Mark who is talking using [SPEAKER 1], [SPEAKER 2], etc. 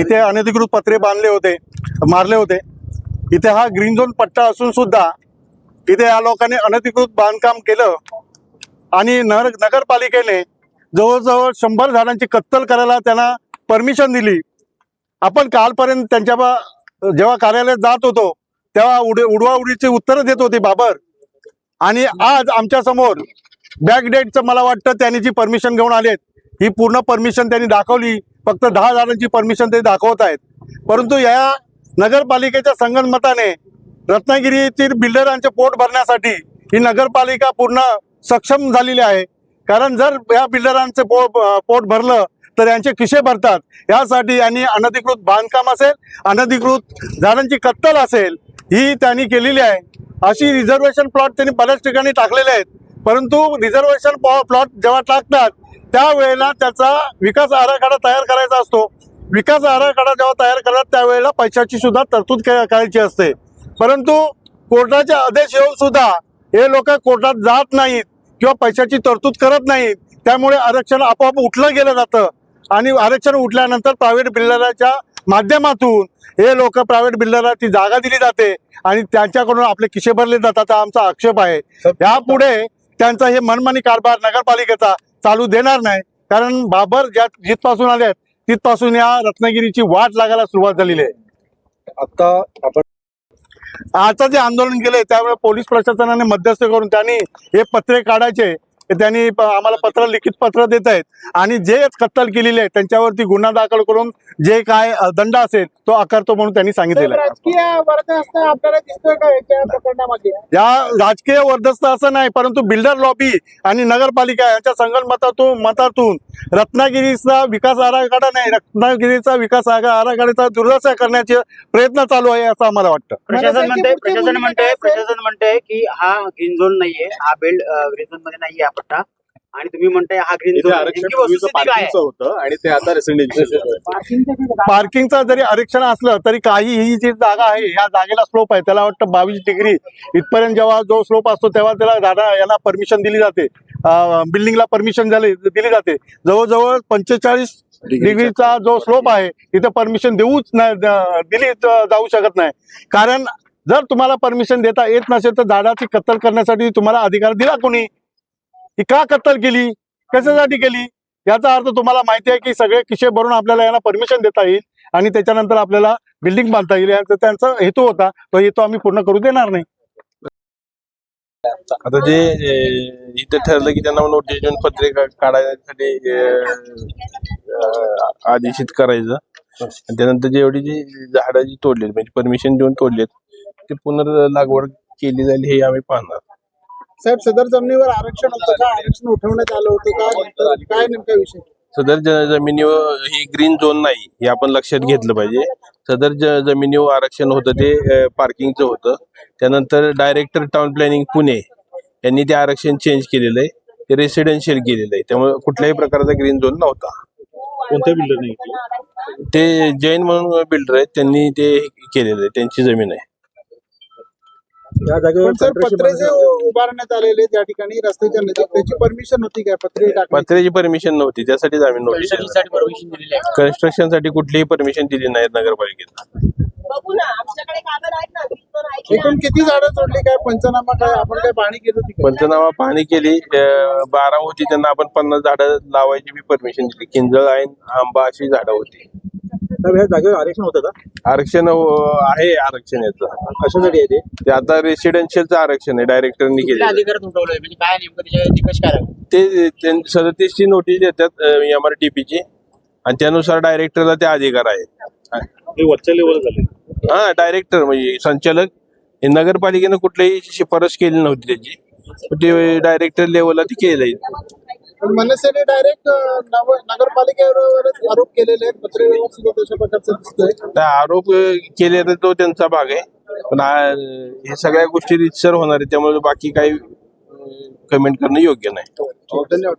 [SPEAKER 1] इथे अनधिकृत पत्रे बांधले होते मारले होते. इथे हा ग्रीन झोन पट्टा असून सुद्धा इथे या लोकांनी अनधिकृत बांधकाम केलं आणि नगर नगरपालिकेने जवळजवळ शंभर झाडांची कत्तल करायला त्यांना परमिशन दिली. आपण कालपर्यंत त्यांच्या जेव्हा कार्यालयात जात होतो तेव्हा उड उडवाउडीची उत्तरं देत होती बाबर. आणि आज आमच्यासमोर बॅक डेटचं मला वाटतं त्यांनी जी परमिशन घेऊन आलेत ही पूर्ण परमिशन त्यांनी दाखवली. फक्त दहा जणांची परमिशन ते दाखवत आहेत. परंतु या नगरपालिकेच्या संगणमताने रत्नागिरीतील बिल्डरांचे पोट भरण्यासाठी ही नगरपालिका पूर्ण सक्षम झालेली आहे. कारण जर या बिल्डरांचे पो पोट भरलं तर यांचे खिशे भरतात. यासाठी यांनी अनधिकृत बांधकाम असेल अनधिकृत झाडांची कत्तल असेल ही त्यांनी केलेली आहे. अशी रिझर्वेशन प्लॉट त्यांनी बऱ्याच ठिकाणी टाकलेले आहेत. परंतु रिझर्वेशन प्लॉट जेव्हा टाकतात त्यावेळेला त्याचा विकास आराखडा तयार करायचा असतो. विकास आराखडा जेव्हा तयार करतात त्यावेळेला पैशाची सुद्धा तरतूद करायची असते. परंतु कोर्टाचे आदेश येऊन सुद्धा हे लोक कोर्टात जात नाहीत किंवा पैशाची तरतूद करत नाहीत. त्यामुळे आरक्षण आपोआप उठलं गेलं जातं. आणि आरक्षण उठल्यानंतर प्रायव्हेट बिल्डराच्या माध्यमातून हे लोक प्रायव्हेट बिल्डरला ती जागा दिली जाते आणि त्यांच्याकडून आपले खिशे भरले जातात. हा आमचा आक्षेप आहे. यापुढे त्यांचा हे मनमानी कारभार नगरपालिकेचा चालू देणार नाही. कारण बाबर ज्या जिथपासून आले आहेत तिथपासून या रत्नागिरीची वाट लागायला सुरुवात झालेली आहे.
[SPEAKER 2] आता आपण
[SPEAKER 1] आता जे आंदोलन केले त्यावेळेस पोलीस प्रशासनाने मध्यस्थ करून त्यांनी हे पत्रे काढायचे. त्यांनी आम्हाला पत्र लिखित पत्र देत आहेत. आणि जे कत्तल केलेले आहे त्यांच्यावरती गुन्हा दाखल करून जे काय दंड असेल तो आकारतो म्हणून त्यांनी सांगितलेलं आहे. या राजकीय वर्धस्त असं नाही परंतु बिल्डर लॉबी आणि नगरपालिका यांच्या संगणमतातून मतातून रत्नागिरीचा विकास आराखडा नाही रत्नागिरीचा विकास आरा- आराखड्याचा दुर्दशा करण्याचे प्रयत्न चालू आहे असं आम्हाला वाटतं.
[SPEAKER 3] प्रशासन म्हणते प्रशासन म्हणते? प्रशासन म्हणते की हा ग्रीन झोन नाहीये हा बेल्ट ग्रीन झोनमध्ये नाहीये. पट्टा. आणि तुम्ही म्हणताय हा ग्रीन
[SPEAKER 2] इथे आरक्षण पूर्वीचं? पार्किंगचं होतं आणि ते आता रेसिडेन्शियल
[SPEAKER 1] पार्किंगचं जरी आरक्षण असलं तरी काही ही जी जागा आहे या जागेला स्लोप आहे. त्याला वाटतं बावीस डिग्री इथपर्यंत जेव्हा जो स्लोप असतो तेव्हा त्याला झाडा याला परमिशन दिली जाते. बिल्डिंगला परमिशन झाली दिली जाते. जवळजवळ पंचेचाळीस डिग्रीचा जो स्लोप आहे तिथे परमिशन देऊच नाही दिली जाऊ शकत नाही. कारण जर तुम्हाला परमिशन देता येत नसेल तर झाडाची कत्तल करण्यासाठी तुम्हाला अधिकार दिला कोणी? ही का कत्तल केली? कशासाठी केली? याचा अर्थ तुम्हाला माहिती आहे की सगळे किशे भरून आपल्याला यांना परमिशन देता येईल आणि त्याच्यानंतर आपल्याला बिल्डिंग बांधता येईल. याचा त्यांचा हेतू होता. तो हेतू आम्ही पूर्ण करू देणार नाही.
[SPEAKER 4] आता जे इथे इथं ठरलं की त्यांना नोटीस देऊन पत्रे काढायसाठी आदेशित करायचं. त्यानंतर जेवढी जी झाडं जी तोडलीत म्हणजे परमिशन देऊन तोडलीत ते पुनर्लागवड केली जाईल हे आम्ही पाहणार.
[SPEAKER 5] साहेब सदर जमिनीवर आरक्षण होतं का? आरक्षण उठवण्यात आलं होतं का? नंतर काय नेमका विषय?
[SPEAKER 4] सदर ज- जमिनीवर ही ग्रीन झोन नाही हे आपण लक्षात घेतलं पाहिजे. सदर ज- जमिनीवर आरक्षण होतं ते पार्किंगचं होतं. त्यानंतर डायरेक्टर टाउन प्लॅनिंग पुणे यांनी ते आरक्षण चेंज केलेलं आहे. ते रेसिडेन्शियल केलेलं आहे. त्यामुळे कुठल्याही प्रकारचा ग्रीन झोन नव्हता.
[SPEAKER 2] कोणत्या बिल्डरने
[SPEAKER 4] ते जैन म्हणून बिल्डर आहेत. त्यांनी ते केलेलं आहे. त्यांची जमीन आहे.
[SPEAKER 2] या जागेवर
[SPEAKER 5] पण सर
[SPEAKER 2] concentration
[SPEAKER 5] पत्रे जे
[SPEAKER 2] बंद
[SPEAKER 5] उभारण्यात आलेले त्या ठिकाणी. रस्त्याच्या नजीक त्याची परमिशन होती काय पत्रे टाकण्याची?
[SPEAKER 4] पत्र्याची परमिशन नव्हती. त्यासाठीच आम्ही
[SPEAKER 3] नोटीससाठी परमिशन दिलेली आहे.
[SPEAKER 4] कन्स्ट्रक्शनसाठी कुठलीही परमिशन दिली नाही नगरपालिकेत
[SPEAKER 6] बघू ना आमच्याकडे कागद आहेत ना वीस दोन आहेत ना.
[SPEAKER 5] एकूण किती झाडं तोडली? काय पंचनामा काय? आपण काय पाणी केलं होती का?
[SPEAKER 4] पंचनामा पाहणी केली. अं, बारा होती त्यांना आपण पन्नास झाडं लावायची बी परमिशन दिली. किंजळ आहे आंबा अशी झाडं होती.
[SPEAKER 2] साहेब, या जागेवर आरक्षण होतं का?
[SPEAKER 4] आरक्षण अं, आहे आरक्षण याचं.
[SPEAKER 2] कशासाठी आहे ते?
[SPEAKER 4] ते आता रेसिडेन्शियलचं आरक्षण आहे डायरेक्टरनी केलं
[SPEAKER 3] उठवलंय म्हणजे काय नेमकं त्याच्या निकष काय राहतो?
[SPEAKER 4] ते त्यां- सदतीसची नोटीस देतात एम आर टी पीची आणि त्यानुसार डायरेक्टरला ते अधिकार आहेत
[SPEAKER 2] हे वरच्या लेवल झाले.
[SPEAKER 4] हा डायरेक्टर म्हणजे संचालक. हे नगरपालिकेनं कुठलीही शिफारस केली नव्हती त्याची. पण ते डायरेक्टर लेवलला ते केलं जाईल
[SPEAKER 5] पण मनसेने डायरेक्ट नगरपालिकेवरच आरोप केलेले आहेत. पत्रे व्यवहार सुद्धा तशा प्रकारचं दिसतोय.
[SPEAKER 4] त्या आरोप केले तर तो त्यांचा भाग आहे. पण आ- हे सगळ्या गोष्टी रितसर होणार आहे. त्यामुळे बाकी काही कमेंट करणं योग्य नाही.
[SPEAKER 5] धन्यवाद.